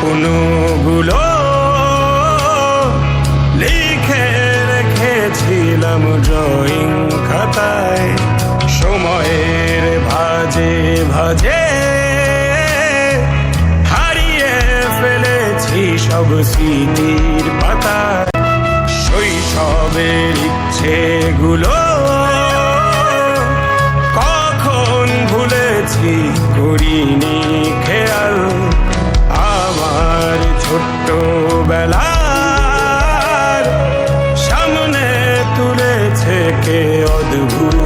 স্বপ্নগুলো লিখে রেখেছিলাম ড্রয়িং খাতায়। সময়ের ভাজে ভাজে হারিয়ে ফেলেছি সব স্মৃতির পাতায়। শৈশবের ইচ্ছেগুলো কখন ভুলেছি করিনি। আমার ছোট্ট বেলার সামনে তুলেছে কে অদ্ভুত